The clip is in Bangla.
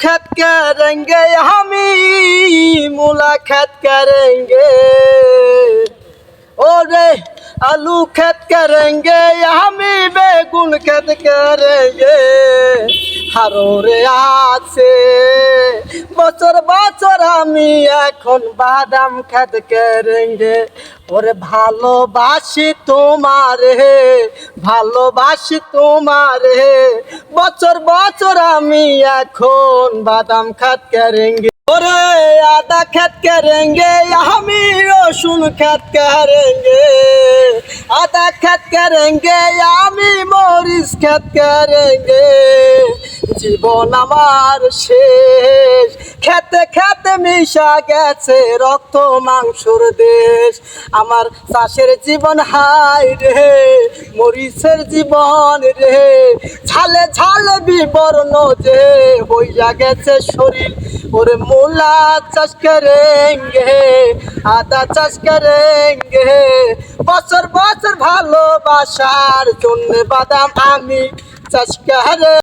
खेत करेंगे हामी मूला खेत करेंगे ओरे आलू खेत करेंगे हामी बेगुन खेत करेंगे হারোরে আছে। বছর বছর আমি এখন বাদাম খেত করেঙ্গে ওরে ভালোবাসি তোমার তোমারে ভালোবাসি তোমার। তোমারে বছর বছর আমি এখন বাদাম খাত করেঙ্গে ওরে আদা খেত করেঙ্গে আমি রসুন খেত করেঙ্গে আদা খেত করেঙ্গে আমি মরিচ খেত করেঙ্গে জীবন আমার শেষ। খেতে খেতে মিশা গেছে রক্ত মাংসর দেশ। আমার চাষের জীবন হাই রে, মরিচের জীবন রে। ছালে ছালে বিবর্ণ যে হইয়া গেছে শরীর। ওরে মূলা চাষ করেঙ্গে আদা চাষ করেঙ্গে বছর বছর ভালোবাসার জন্য বাদাম আমি চাষ করে